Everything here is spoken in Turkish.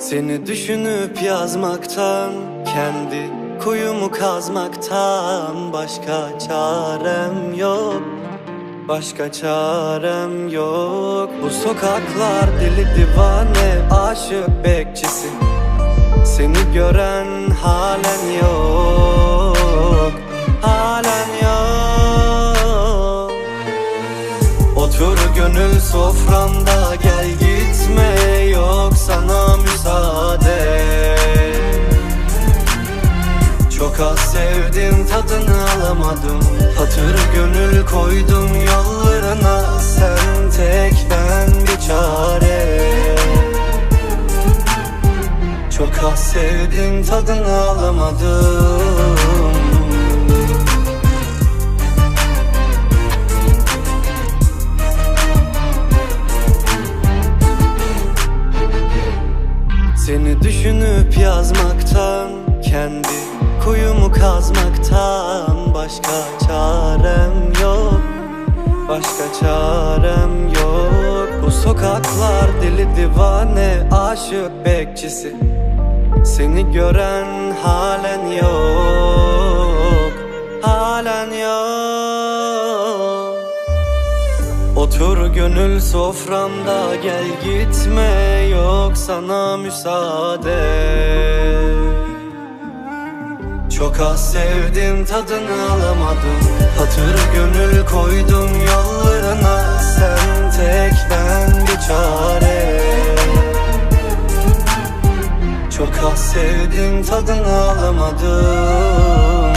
Seni düşünüp yazmaktan Kendi kuyumu kazmaktan Başka çarem yok. Başka çarem yok. Bu sokaklar deli divane Aşık bekçisi. Seni gören halen yok Halen yok. Otur gönül soframda Az sevdim tadını alamadım. Hatır gönül koydum yollarına Sen tek ben bir çare. Çok az sevdim tadını alamadım. Seni düşünüp yazmaktan Kendi kuyumu kazmaktan Başka çarem yok. Başka çarem yok. Bu sokaklar deli divane Aşık bekçisi. Seni gören halen yok Halen yok. Otur gönül soframda gel gitme yok sana müsaade Çok az sevdim tadını alamadım. Hatır gönül koydum yollarına. Sen tek ben bir çare. Çok az sevdim tadını alamadım